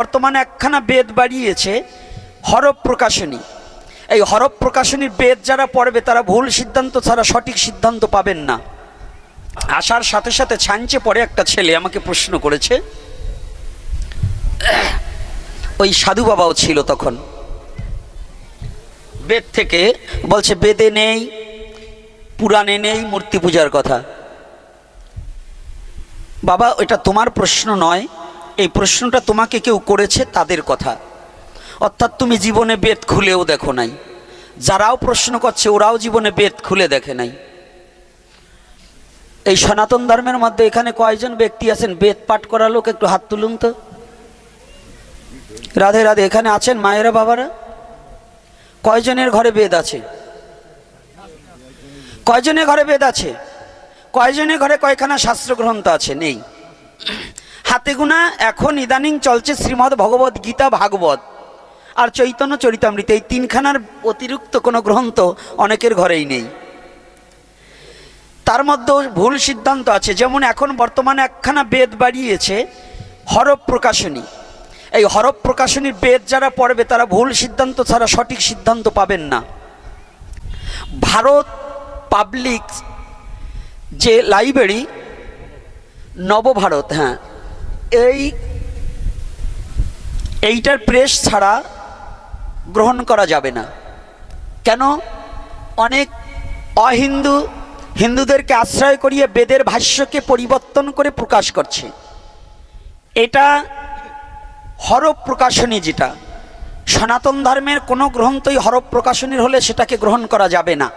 বর্তমানে একখানা বেদ বাড়িয়েছে হরফ প্রকাশনী। এই হরফ প্রকাশনীর বেদ যারা পড়বে, তারা ভুল সিদ্ধান্ত ছাড়া সঠিক সিদ্ধান্ত পাবেন না। আসার সাথে সাথে ছাঞ্চে পড়ে একটা ছেলে আমাকে প্রশ্ন করেছে, ওই সাধু বাবাও ছিল তখন। বেদ থেকে বলছে, বেদে নেই, পুরাণে নেই, মূর্তি পূজার কথা। বাবা এটা তোমার প্রশ্ন নয় এই প্রশ্নটা তোমাকে কেউ করেছে তাদের কথা। অর্থাৎ তুমি জীবনে বেদ খুলেও দেখো নাই। যারাও প্রশ্ন করছে, ওরাও জীবনে বেদ খুলে দেখে নাই। এই সনাতন ধর্মের মধ্যে এখানে কয়জন ব্যক্তি আছেন? বেদ পাঠ করা লোক একটু হাত তুলুন তো। রাধে রাধে, এখানে আছেন মায়েরা বাবারা? কয়জনের ঘরে বেদ আছে? কয়জনের ঘরে বেদ আছে? কয়জনের ঘরে কয়খানা শাস্ত্র গ্রন্থ আছে? নেই। হাতে গোনা এখন ইদানিং চলছে শ্রীমদ্ ভগবত গীতা ভাগবত। আর চৈতন্য চরিতামৃত, এই তিনখানার অতিরিক্ত কোনো গ্রন্থ অনেকের ঘরেই নেই। তার মধ্যেও ভুল সিদ্ধান্ত আছে, যেমন এখন বর্তমানে একখানা বেদ বাড়িয়েছে হরপ প্রকাশনী এই হরপ প্রকাশনীর বেদ যারা পড়বে, তারা ভুল সিদ্ধান্ত ছাড়া সঠিক সিদ্ধান্ত পাবেন না। ভারত পাবলিক যে লাইব্রেরি, নবভারত হ্যাঁ এই, এইটার প্রেস ছাড়া গ্রহণ করা যাবে না। কেন? অনেক অহিন্দু হিন্দুদেরকে আশ্রয় করিয়ে বেদের ভাষ্যকে পরিবর্তন করে প্রকাশ করছে। এটা হরপ প্রকাশনী যেটা, সনাতন ধর্মের কোনো গ্রন্থই হরপ প্রকাশনীর হলে সেটাকে গ্রহণ করা যাবে না।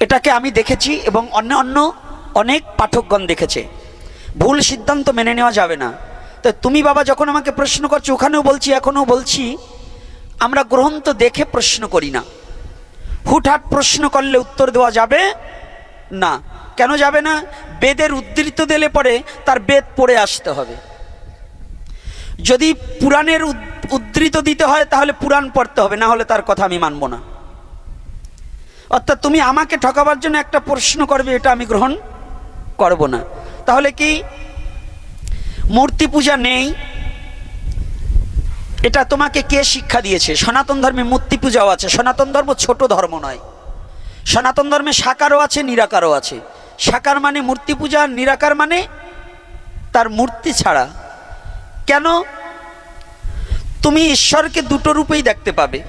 এটাকে আমি দেখেছি এবং অন্য অন্য অনেক পাঠকগণ দেখেছে। ভুল সিদ্ধান্ত মেনে নেওয়া যাবে না। তো তুমি বাবা যখন আমাকে প্রশ্ন করছ, ওখানেও বলছি, এখনও বলছি, আমরা গ্রন্থ দেখে প্রশ্ন করি না। হুটহাট প্রশ্ন করলে উত্তর দেওয়া যাবে না। কেন যাবে না? বেদের উদ্ধৃত দিলে পরে তার বেদ পড়ে আসতে হবে। যদি পুরাণের উদ- উদ্ধৃত দিতে হয়, তাহলে পুরাণ পড়তে হবে, না হলে তার কথা আমি মানব না। অর্থাৎ তুমি আমাকে ঠকাবার জন্য একটা প্রশ্ন করবে, এটা আমি গ্রহণ করব না। তাহলে কি? মূর্তি পূজা নেই। এটা তোমাকে কে শিক্ষা দিয়েছে? সনাতন ধর্মে মূর্তি পূজাও আছে। সনাতন ধর্ম ছোট ধর্ম নয়। সনাতন ধর্মে সাকারও আছে, নিরাকারও আছে। সাকার মানে মূর্তি পূজা নিরাকার মানে তার মূর্তি ছাড়া। কেন? তুমি ঈশ্বরকে দুটো রূপেই দেখতে পাবে।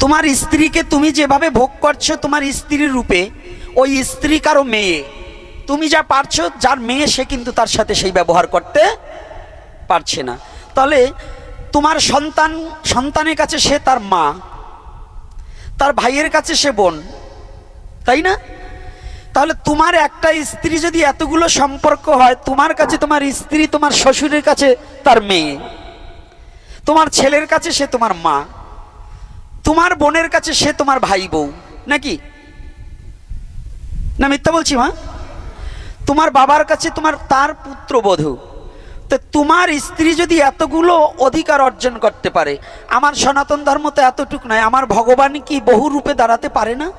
তোমার স্ত্রীকে তুমি যেভাবে ভোগ করছ, তোমার স্ত্রীর রূপে ওই স্ত্রী কারও মেয়ে। তুমি যা পারছ, যার মেয়ে সে কিন্তু তার সাথে সেই ব্যবহার করতে পারছে না। তাহলে তোমার সন্তান, সন্তানের কাছে সে তার মা, তার ভাইয়ের কাছে সে বোন, তাই না? তাহলে তোমার একটা স্ত্রী যদি এতগুলো সম্পর্ক হয়, তোমার কাছে তোমার স্ত্রী তোমার শ্বশুরের কাছে তার মেয়ে, তোমার ছেলের কাছে সে তোমার মা, তোমার বোনের কাছে সে তোমার ভাই বউ, নাকি? না, মিথ্যা বলছি, মা। তোমার বাবার কাছে তোমার তার পুত্র পুত্রবধূ। তো তোমার স্ত্রী যদি এতগুলো অধিকার অর্জন করতে পারে, আমার সনাতন ধর্ম তো এতটুক নয়, আমার ভগবান কি বহু রূপে দাঁড়াতে পারে না?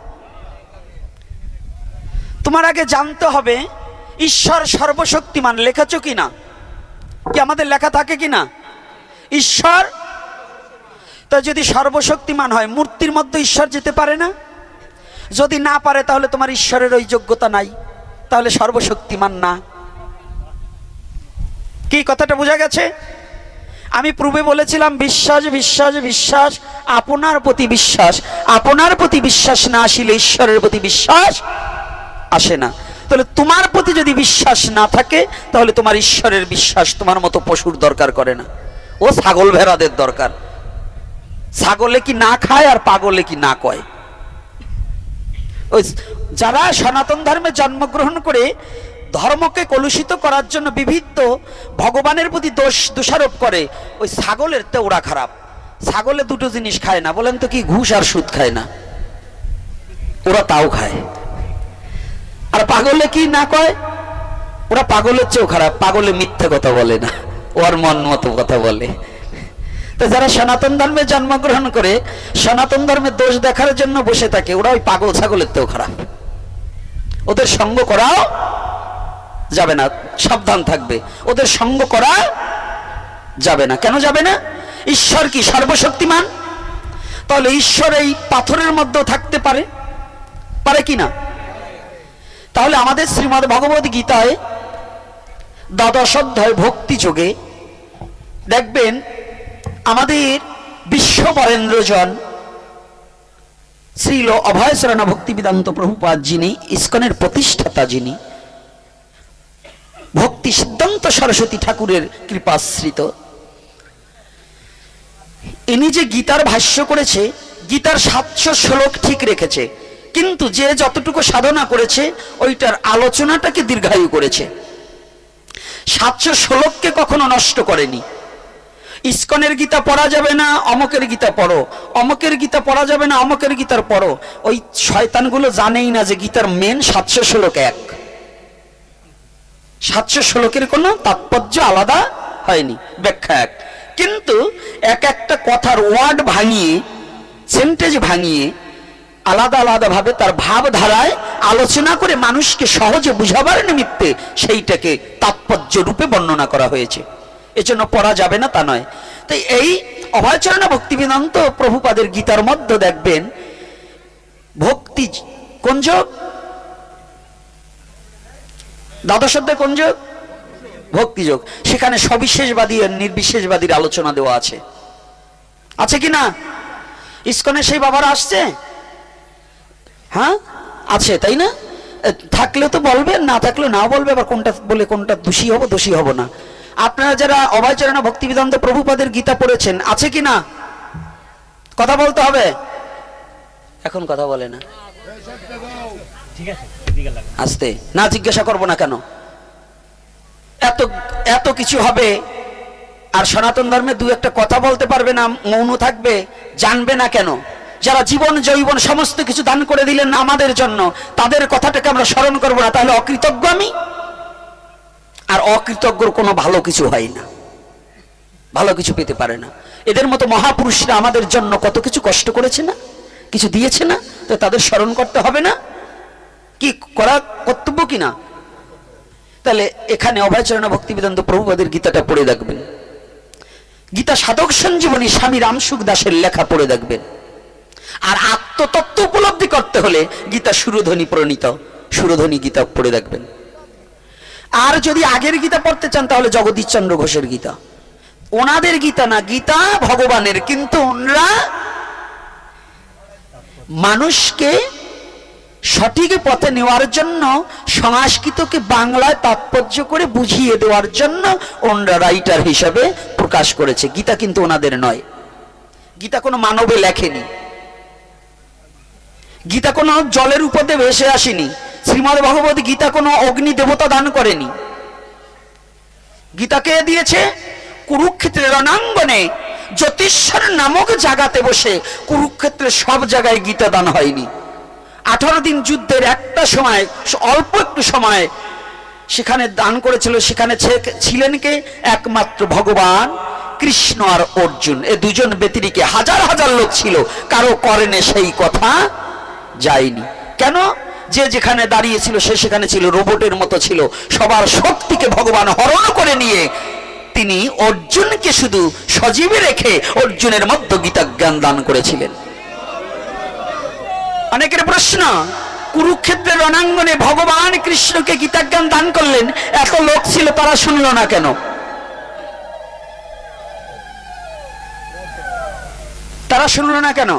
তোমার আগে জানতে হবে, ঈশ্বর সর্বশক্তিমান, লেখাছ কি না? কি আমাদের লেখা থাকে কি না? ঈশ্বর? তা যদি সর্বশক্তিমান হয়, মূর্তির মধ্যে ঈশ্বর যেতে পারে না? যদি না পারে তাহলে তোমার ঈশ্বরের ওই যোগ্যতা নাই, তাহলে সর্বশক্তিমান না। কি কথাটা বোঝা গেছে? আমি পূর্বে বলেছিলাম, বিশ্বাস বিশ্বাস বিশ্বাস, আপনার প্রতি বিশ্বাস, আপনার প্রতি বিশ্বাস না আসিলে ঈশ্বরের প্রতি বিশ্বাস আসে না। তাহলে তোমার প্রতি যদি বিশ্বাস না থাকে, তাহলে তোমার ঈশ্বরের বিশ্বাস তোমার মতো পশুর দরকার করে না। ও ছাগল ভেড়াদের দরকার। ছাগলে কি না খায় আর পাগলে কি না কয়? ওই যারা সনাতন ধর্মে জন্মগ্রহণ করে ধর্মকে কলুষিত করার জন্য বিভিন্ন ভগবানের প্রতি দোষ, দোষারোপ করে, ওই ছাগলের তো ওরা খারাপ। ছাগলে দুটো জিনিস খায় না, বলেন তো কি ঘুষ আর সুদ খায় না? ওরা তাও খায়। আর পাগলে কি না কয়? ওরা পাগলের চেয়েও খারাপ, পাগলে মিথ্যে কথা বলে না ওর মন মতো কথা বলে। তো যারা সনাতন ধর্মে জন্মগ্রহণ করে, সনাতন ধর্মের দোষ দেখার জন্য বসে থাকে, ওরা ওই পাগল ছাগলের তেও খারাপ। ওদের সঙ্গ করাও যাবে না, সাবধান থাকবে। ওদের সঙ্গ করা যাবে না। কেন যাবে না? ঈশ্বর কি সর্বশক্তিমান? তাহলে ঈশ্বর এই পাথরের মধ্যেও থাকতে পারে। পারে কি না? তাহলে আমাদের শ্রীমদ ভগবত গীতায় দ্বাদশ অধ্যায় ভক্তি যোগে দেখবেন আমাদের বিশ্ব বরেন্দ্রজন শ্রীল অভয়চরণ ভক্তি বেদান্ত প্রভুপাদ যিনি, ইস্কনের প্রতিষ্ঠাতা যিনি, ভক্তি সিদ্ধান্ত সরস্বতী ঠাকুরের কৃপাশ্রিত। ইনি যে গীতার ভাষ্য করেছে, গীতার সাতশো শ্লোক ঠিক রেখেছে, কিন্তু যে যতটুকু সাধনা করেছে, ওইটার আলোচনাটাকে দীর্ঘায়ু করেছে। সাতশো শ্লোককে কখনো নষ্ট করেনি। ইস্কনের গীতা পড়া যাবে না, অমকের গীতা পড়ো। অমকের গীতা পড়া যাবে না, অমকের গীতার পড়ো। ওই শয়তানগুলো জানেই না যে গীতার মেন সাতশো শ্লোক এক। সাতশো শ্লোকের কোনো তাৎপর্য আলাদা হয়নি, ব্যাখ্যা এক। কিন্তু এক একটা কথার ওয়ার্ড ভাঙিয়ে সেন্টেজ ভাঙিয়ে আলাদা আলাদা ভাবে তার ভাবধারায় আলোচনা করে মানুষকে সহজে বুঝাবার নিমিত্তে সেইটাকে তাৎপর্য রূপে বর্ণনা করা হয়েছে। এজন্য পড়া যাবে না, তা নয়। তাই এই অভয়চরণ ভক্তিবেদান্ত প্রভুপাদের গীতার মধ্যে দেখবেন, ভক্তি কোন যোগ? দ্বাদশ অধ্যায় কোন যোগ? ভক্তি যোগ। সেখানে সবিশেষবাদী আর নির্বিশেষবাদীর আলোচনা দেওয়া আছে। আছে কি না? ইস্কনে সেই বাবারা আসছে? হ্যাঁ? আছে, তাই না? থাকলে তো বলবে, না থাকলে না বলবে, আবার কোনটা বলে কোনটা দোষী হব দোষী হব না। আপনারা যারা অভয়চরণ ভক্তিবেদান্ত প্রভুপাদের গীতা পড়েছেন আছে কি না? কথা বলতে হবে? এখন কথা বলে না। আসতে। না জিজ্ঞাসা করব না কেন? এত এত কিছু হবে আর সনাতন ধর্মে দু একটা কথা বলতে পারবে না মৌন থাকবে জানবে না কেন? যারা জীবন জৈবন সমস্ত কিছু দান করে দিলেন আমাদের জন্য তাদের কথাটাকে আমরা স্মরণ করব না তাহলে অকৃতজ্ঞ আমি? আর অকৃতজ্ঞর কোনো ভালো কিছু হয় না। ভালো কিছু পেতে পারে না। এদের মতো মহাপুরুষরা আমাদের জন্য কত কিছু কষ্ট করেছে না? কিছু দিয়েছে না? তো তাদের স্মরণ করতে হবে না? কি করা কর্তব্য কি না? তাহলে এখানে অভয়চরণ ভক্তিবেদান্ত প্রভুপাদের গীতাটা পড়ে দেখবেন। গীতা সাধক সঞ্জীবনী স্বামী রামসুখ দাসের লেখা পড়ে দেখবেন। আর আত্মতত্ত্ব উপলব্ধি করতে হলে গীতা সুরধ্বনি প্রণীত, সুরধ্বনি গীতা পড়ে দেখবেন। আর যদি আগের গীতা পড়তে চান, তাহলে জগদীশচন্দ্র ঘোষের গীতা। ওনাদের গীতা না, গীতা ভগবানের, কিন্তু ওনারা মানুষকে সঠিক পথে নেওয়ার জন্য, সংস্কৃতকে বাংলায় তাৎপর্য করে বুঝিয়ে দেওয়ার জন্য ওনারা রাইটার হিসাবে প্রকাশ করেছে। গীতা কিন্তু ওনাদের নয়। গীতা কোনো মানবে লেখেনি। গীতা কোনো জলের উপরে ভেসে আসেনি। শ্রীমদ ভগবত গীতা কোনো অগ্নি দেবতা দান করেনি। গীতা কে দিয়েছে, কুরুক্ষেত্রের রণাঙ্গনে জ্যোতিষ্বর নামক জায়গাতে বসে কুরুক্ষেত্রের সব জায়গায় গীতা দান হয়নি। আঠারো দিন যুদ্ধের একটা সময়, অল্প একটু সময় সেখানে দান করেছিল, সেখানে ছিলেন কে? একমাত্র ভগবান কৃষ্ণ আর অর্জুন। এ দুজন ব্যতিরিকে হাজার হাজার লোক ছিল, কারও করেনে সেই কথা যায়নি। কেন? যে যেখানে দাঁড়িয়েছিল, সে সেখানে ছিল, রোবটের মতো ছিল। সবার শক্তিকে ভগবান হরণ করে নিয়ে তিনি অর্জুনকে শুধু সজীবে রেখে অর্জুনের মধ্য গীতা জ্ঞান দান করেছিলেন। অনেকের প্রশ্ন, কুরুক্ষেত্রের রণাঙ্গনে ভগবান কৃষ্ণকে গীতাজ্ঞান দান করলেন, এত লোক ছিল, তারা শুনল না কেন? তারা শুনল না কেন?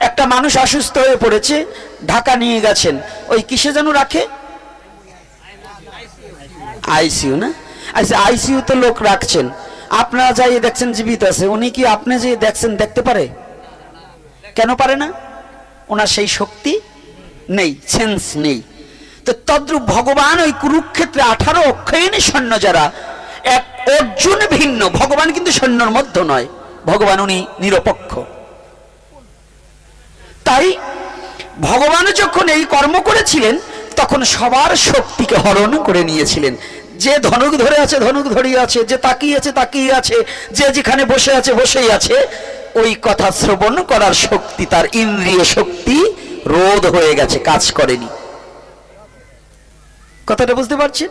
একটা মানুষ অসুস্থ হয়ে পড়েছে, ঢাকা নিয়ে গেছেন। ওই কিসে যেন রাখে? আইসিইউ না? আচ্ছা আইসিইউ তো লোক রাখছেন। আপনারা যাই দেখছেন জীবিত আছে, উনি কি আপনি যে দেখছেন দেখতে পারে? কেন পারে না? ওনার সেই শক্তি নেই সেন্স নেই। তো তদ্রুপ ভগবান ওই কুরুক্ষেত্রে আঠারো অক্ষয়ণী সৈন্য যারা, এক অর্জুন ভিন্ন। ভগবান কিন্তু সৈন্যর মধ্য নয়। ভগবান উনি নিরপেক্ষ। তাই ভগবান যখন এই কর্ম করেছিলেন, তখন সবার শক্তিকে হরণ করে নিয়েছিলেন। যে ধনুক ধরে আছে, ধনুক ধরিয়ে আছে, যে তাকিয়ে আছে তাকিয়ে আছে, যে যেখানে বসে আছে, বসেই আছে, ওই কথা শ্রবণ করার শক্তি, তার ইন্দ্রিয় শক্তি রোধ হয়ে গেছে, কাজ করেনি। কথাটা বুঝতে পারছেন?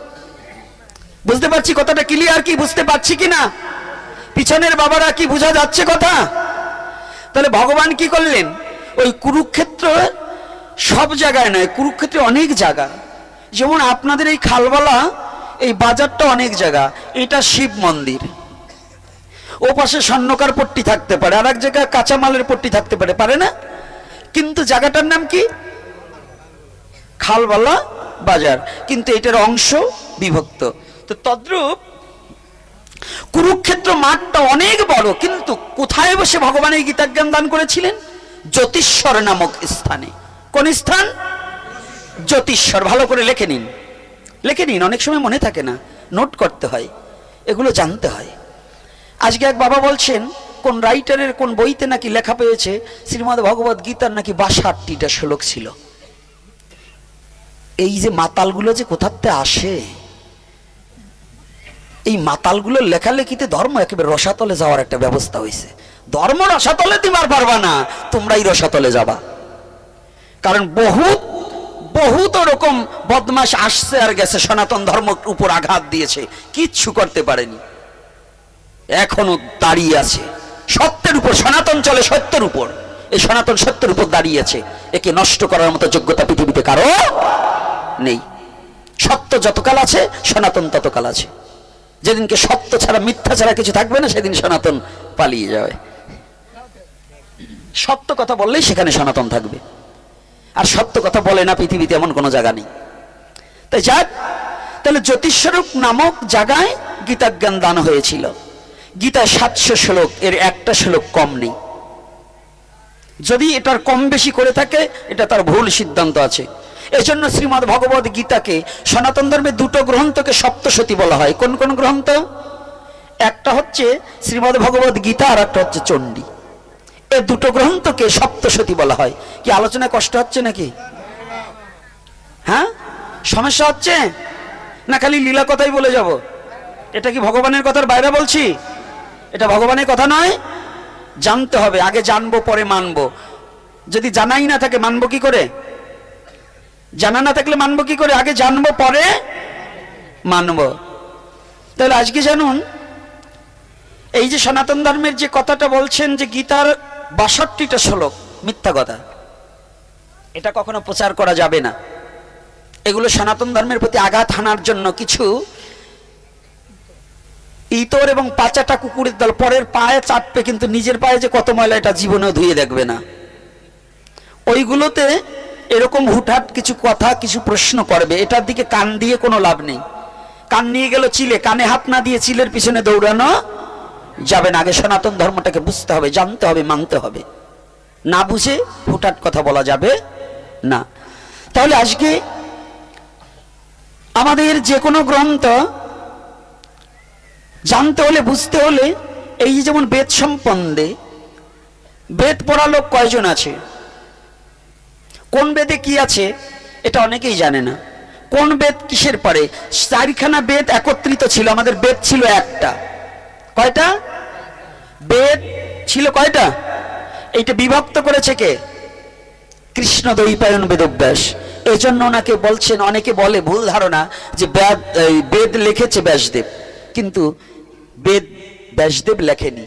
বুঝতে পারছি কথাটা ক্লিয়ার কি, বুঝতে পারছি কি না? পিছনের বাবারা কি, বোঝা যাচ্ছে কথা? তাহলে ভগবান কি করলেন? ওই কুরুক্ষেত্র সব জায়গায় নয়, কুরুক্ষেত্রে অনেক জায়গা। যেমন আপনাদের এই খালবালা এই বাজারটা অনেক জায়গা। এটা শিব মন্দির। ও পাশে স্বর্ণকার পট্টি থাকতে পারে আর এক জায়গায় কাঁচামালের পট্টি থাকতে পারে পারে না? কিন্তু জায়গাটার নাম কি? খালবালা বাজার। কিন্তু এটার অংশ বিভক্ত। তো তদ্রূপ কুরুক্ষেত্র মাঠটা অনেক বড়, কিন্তু কোথায় বসে ভগবান এই গীতাজ্ঞান দান করেছিলেন? জ্যোতিষ্বর নামক স্থানে। কোন স্থান? জ্যোতিষ্বর ভালো করে লিখে নিন। লেখে নিন, অনেক সময় মনে থাকে না। নোট করতে হয়, এগুলো জানতে হয়। আজকে এক বাবা বলছেন, কোন রাইটারের কোন বইতে নাকি লেখা পেয়েছে, শ্রীমদ ভগবত গীতার নাকি বাষট্টিটা শ্লোক ছিল। এই যে মাতালগুলো যে কোথাতে আসে? এই মাতালগুলোর লেখালেখিতে ধর্ম একেবারে রসাতলে যাওয়ার একটা ব্যবস্থা হয়েছে ধর্ম রসাতলে দিবার পারবা না, তোমরাই রসাতলে যাবা। কারণ বহুত বহুত ওরকম বদমাস আসছে আর গেছে, সনাতন ধর্ম উপর আঘাত দিয়েছে, কিচ্ছু করতে পারেনি। এখনও দাঁড়িয়ে আছে। সত্যের উপর, সনাতন চলে সত্যের উপর। এই সনাতন সত্যের উপর দাঁড়িয়ে আছে। একে নষ্ট করার মতো যোগ্যতা পৃথিবীতে কারও নেই। সত্য যতকাল আছে, সনাতন ততকাল আছে। যেদিনকে সত্য ছাড়া, মিথ্যা ছাড়া কিছু থাকবে না, সেদিন সনাতন পালিয়ে যাবে। সত্য কথা বললেই সেখানে সনাতন থাকবে। আর সত্য কথা বলে না পৃথিবীতে এমন কোনো জায়গা নেই। তাই যাক, তাহলে জ্যোতিস্বরূপ নামক জায়গায় গীতাজ্ঞান দান হয়েছিল। গীতায় সাতশো শ্লোক, এর একটা শ্লোক কম নেই। যদি এটার কম বেশি করে থাকে, এটা তার ভুল সিদ্ধান্ত আছে। এজন্য শ্রীমৎ ভগবত গীতাকে সনাতন ধর্মে দুটো গ্রন্থকে সপ্তশতী বলা হয়। কোন কোন গ্রন্থ? একটা হচ্ছে শ্রীমৎ ভগবত গীতা আর একটা হচ্ছে চণ্ডী। এই দুটো গ্রন্থকে সপ্তশতী বলা হয়। কি আলোচনায় কষ্ট হচ্ছে নাকি? হ্যাঁ? সমস্যা হচ্ছে? না, খালি লীলা কথাই বলে যাব। এটা কি ভগবানের কথার বাইরে বলছি? এটা ভগবানের কথা নয়। জানতে হবে, আগে জানব, পরে মানবো। যদি জানাই না থাকে, মানবো কি করে? জানা না থাকলে মানবো কি করে? আগে জানব, পরে মানবো। তাহলে আজকে জানুন, এই যে সনাতন ধর্মের যে কথাটা বলছেন যে গীতার বাষট্টিটা শ্লোক মিথ্যা কথা। এটা কখনো প্রচার করা যাবে না। এগুলো সনাতন ধর্মের প্রতি আঘাত হানার জন্য কিছু ইতর এবং পাচাটা কুকুরের দল, পরের পায়ে চাপবে কিন্তু নিজের পায়ে যে কত ময়লা, এটা জীবনেও ধুয়ে দেখবে না। ওইগুলোতে এরকম হুটহাট কিছু কথা, কিছু প্রশ্ন করবে। এটার দিকে কান দিয়ে কোনো লাভ নেই। কান নিয়ে গেল চিলে, কানে হাত না দিয়ে চিলের পিছনে দৌড়ানো যাবে না আগে সনাতন ধর্মটাকে বুঝতে হবে, জানতে হবে, মানতে হবে। না বুঝে হুটহাট কথা বলা যাবে না। তাহলে আজকে আমাদের যে কোনো গ্রন্থ জানতে হলে, বুঝতে হলে, এই যেমন বেদ সম্বন্ধে, বেদ পড়া লোক কয়জন আছে? কোন বেদে কি আছে এটা অনেকেই জানে না। কোন বেদ কিসের পরে? চারিখানা বেদ একত্রিত ছিল, আমাদের বেদ ছিল একটা। কয়টা? বেদ ছিল কয়টা? এইটা বিভক্ত করেছে কে? কৃষ্ণ দৈপায়ন বেদব্যাস। এই জন্য ওনাকে বলছেন, অনেকে বলে ভুল ধারণা যে বেদ লিখেছে ব্যাসদেব। কিন্তু বেদ ব্যাসদেব লেখেনি।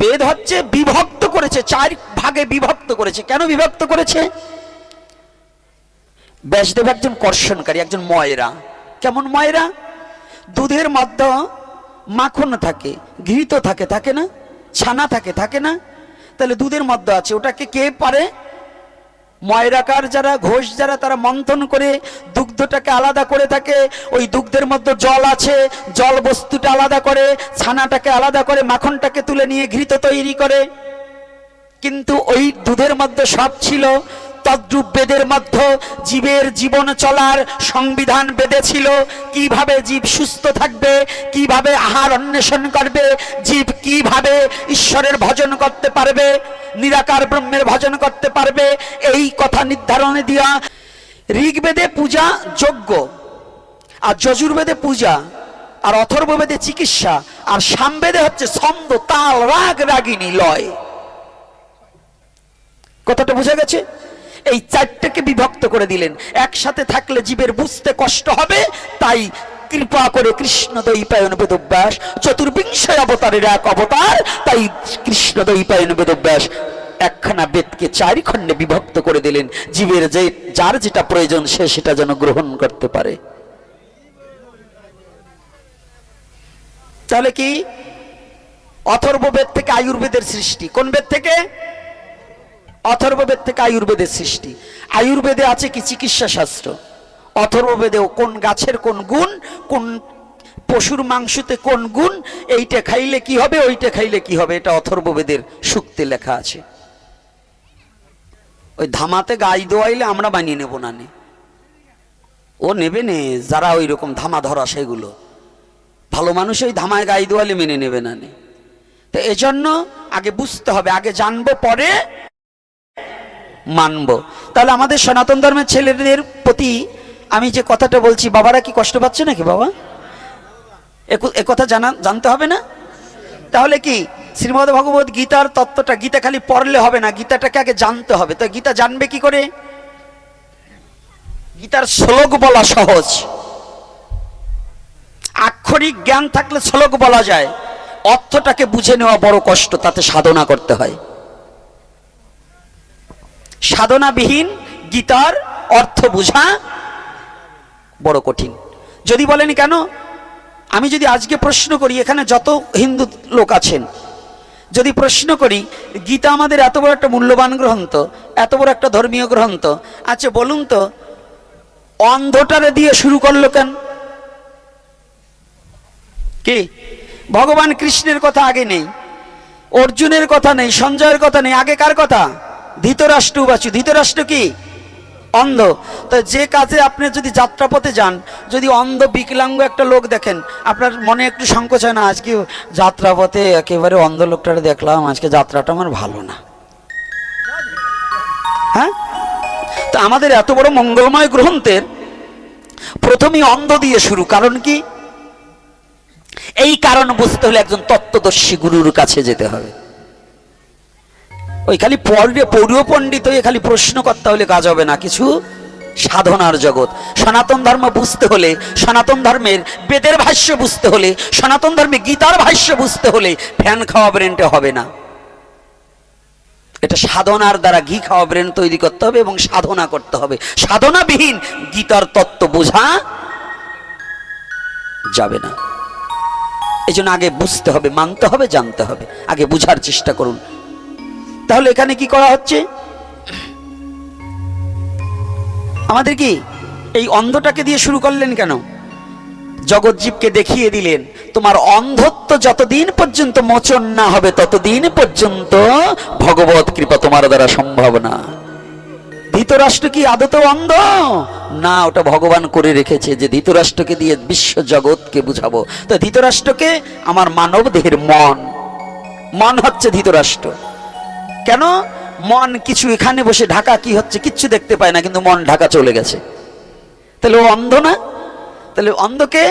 বেদ হচ্ছে বিভক্ত করেছে, চার ভাগে বিভক্ত করেছে। কেন বিভক্ত করেছে? ব্যাসদেব একজন কর্ষণকারী, একজন ময়রা। কেমন ময়রা? দুধের মধ্যে মাখন থাকে, ঘৃত থাকে থাকে না? ছানা থাকে থাকে না? তাহলে দুধের মধ্যে আছে, ওটাকে কে পারে? ময়রাকার যারা, ঘোষ যারা, তারা মন্থন করে দুগ্ধটাকে আলাদা করে থাকে, ওই দুগ্ধের মধ্যে জল আছে, জল বস্তুটা আলাদা করে, ছানাটাকে আলাদা করে, মাখনটাকে তুলে নিয়ে ঘৃত তৈরি করে। কিন্তু ওই দুধের মধ্যে সব ছিল তদ্রূপ বেদের মধ্যে জীবের জীবন চলার সংবিধান বেঁধেছিল। কীভাবে জীব সুস্থ থাকবে? কীভাবে আহার অন্বেষণ করবে? জীব কীভাবে ঈশ্বরের ভজন করতে পারবে? নিরাকার ব্রহ্মের ভজন করতে পারবে? এই কথা নির্ধারণে দিয়া ঋগ্বেদে পূজা যোগ্য, আর যজুর্বেদে পূজা, আর অথর্ববেদে চিকিৎসা, আর সামবেদে হচ্ছে ছন্দ, তাল, রাগ, রাগিনী, লয়। কথাটা বোঝা গেছে? এই চারটাকে বিভক্ত করে দিলেন। একসাথে থাকলে জীবের বুঝতে কষ্ট হবে, তাই কৃপা করে কৃষ্ণ দৈপায়ন বেদব্যাস চতুর্বিংশ অবতারের এক অবতার, তাই কৃষ্ণ দৈপায়ন বেদব্যাস একখানা বেদকে চারি খণ্ডে বিভক্ত করে দিলেন। জীবের যে, যার যেটা প্রয়োজন, সে সেটা যেন গ্রহণ করতে পারে। তাহলে কি? অথর্ব বেদ থেকে আয়ুর্বেদের সৃষ্টি। কোন বেদ থেকে? অথর্ববেদ থেকে আয়ুর্বেদের সৃষ্টি। আয়ুর্বেদে আছে কি চিকিৎসা শাস্ত্র? অথর্ববেদেও কোন গাছের কোন গুণ, কোন পশুর মাংসতে কোন গুণ, এইটা খাইলে কি হবে, ওইটা খাইলে কি হবে, এটা অথর্ববেদের সুক্তে লেখা আছে। ওই ধামাতে গাই দোয়াইলে আমরা বানিয়ে নেব না নে। ও নেবে নে, যারা ওই রকম ধামা ধরা সেগুলো। ভালো মানুষ ওই ধামায় গাই দোয়ালে মেনে নেবে না নে। তো এজন্য আগে বুঝতে হবে, আগে জানব পরে মানব। তাহলে আমাদের সনাতন ধর্মের ছেলেদের প্রতি আমি যে কথাটা বলছি, বাবারা কি কষ্ট পাচ্ছে নাকি বাবা? এ- কথা জানা, জানতে হবে না? তাহলে কি, শ্রীমদ ভগবত গীতার তত্ত্বটা, গীতা খালি পড়লে হবে না, গীতাটাকে আগে জানতে হবে। তো গীতা জানবে কি করে? গীতার শ্লোক বলা সহজ। আক্ষরিক জ্ঞান থাকলে শ্লোক বলা যায়। অর্থটাকে বুঝে নেওয়া বড় কষ্ট, তাতে সাধনা করতে হয়। সাধনাবিহীন, গীতার অর্থ বোঝা বড় কঠিন। যদি বলেনি কেন? আমি যদি আজকে প্রশ্ন করি, এখানে যত হিন্দু লোক আছেন, যদি প্রশ্ন করি, গীতা আমাদের এত বড় একটা মূল্যবান গ্রন্থ, এত বড় একটা ধর্মীয় গ্রন্থ আচ্ছা বলুন তো, অন্ধটারে দিয়ে শুরু করল কেন? কি? ভগবান কৃষ্ণের কথা আগে নেই, অর্জুনের কথা নেই, সঞ্জয়ের কথা নেই, আগে কার কথা? ধৃতরাষ্ট্র বাচু ধৃতরাষ্ট্র কি? অন্ধ। তো যে কাজে আপনি যদি যাত্রাপথে যান, যদি অন্ধ, বিকলাঙ্গ একটা লোক দেখেন, আপনার মনে একটু সংকোচ হয় না, আজকে যাত্রাপথে একেবারে অন্ধ লোকটারে দেখলাম, আজকে যাত্রাটা আমার ভালো না। হ্যাঁ? তো আমাদের এত বড় মঙ্গলময় গ্রন্থের প্রথমেই অন্ধ দিয়ে শুরু, কারণ কি? এই কারণ বুঝতে হলে একজন তত্ত্বদর্শী গুরুর কাছে যেতে হবে। ওই খালি পৌরে পৌরীয় পণ্ডিত হয়ে খালি প্রশ্ন করতে হলে কাজ হবে না, কিছু সাধনার জগৎ। সনাতন ধর্ম বুঝতে হলে, সনাতন ধর্মের বেদের ভাষ্য বুঝতে হলে, সনাতন ধর্মে গীতার ভাষ্য বুঝতে হলে ফ্যান খাওয়া ব্রেনটা হবে না। এটা সাধনার দ্বারা ঘি খাওয়া ব্রেন তৈরি করতে হবে এবং সাধনা করতে হবে। সাধনাবিহীন গীতার তত্ত্ব বোঝা যাবে না। এই আগে বুঝতে হবে, মানতে হবে, জানতে হবে। আগে বুঝার চেষ্টা করুন। তাহলে এখানে কি করা হচ্ছে? আমাদের কি এই অন্ধটাকে দিয়ে শুরু করলেন কেন? জগৎজীবকে দেখিয়ে দিলেন, তোমার অন্ধত্ব যতদিন পর্যন্ত মোচন না হবে, ততদিন পর্যন্ত ভগবত কৃপা তোমার দ্বারা সম্ভব না। ধৃতরাষ্ট্র কি আদত অন্ধ? না, ওটা ভগবান করে রেখেছে যে ধৃতরাষ্ট্রকে দিয়ে বিশ্ব জগৎকে বুঝাবো। তো ধৃতরাষ্ট্রকে আমার মানব দেহের মন। মন হচ্ছে ধৃতরাষ্ট্র। কেন? মন কিছু এখানে বসে ঢাকা কি হচ্ছে কিচ্ছু দেখতে পায় না, কিন্তু মন ঢাকা চলে গেছে। তাহলে ও অন্ধ না? তাহলে অন্ধকে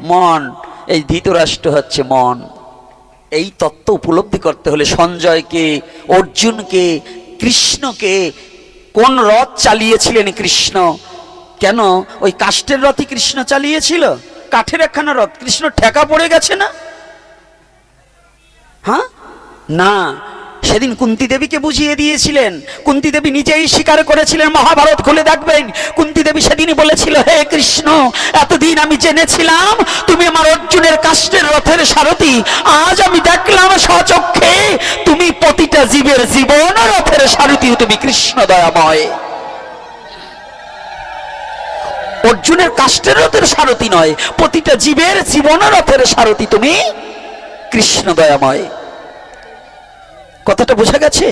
মন, এই ধৃতরাষ্ট্র হচ্ছে মন। এই তত্ত্ব উপলব্ধি করতে হলে সঞ্জয়কে, অর্জুনকে, কৃষ্ণকে কোন রথ চালিয়েছিলেন কৃষ্ণ? কেন? ওই কাষ্টের রথই কৃষ্ণ চালিয়েছিল? কাঠের একখানা রথ। কৃষ্ণ ঠেকা পড়ে গেছে না? হ্যাঁ? না সেদিন কুন্তি দেবীকে বুঝিয়ে দিয়েছিলেন। কুন্তি দেবী নিজেই স্বীকার করেছিলেন, মহাভারত খুলে দেখবেন। কুন্তি দেবী সেদিনই বলেছিল, হে কৃষ্ণ, এতদিন আমি জেনেছিলাম তুমি আমার অর্জুনের কাষ্টের রথের সারথি। আজ আমি দেখলাম স্বচক্ষে তুমি প্রতিটা জীবের জীবন রথের সারথি। তুমি কৃষ্ণ দয়াময়। অর্জুনের কাষ্টের রথের সারথি নয়, প্রতিটা জীবের জীবন রথের সারথি তুমি কৃষ্ণ দয়াময়। কথাটা বোঝা গেছে?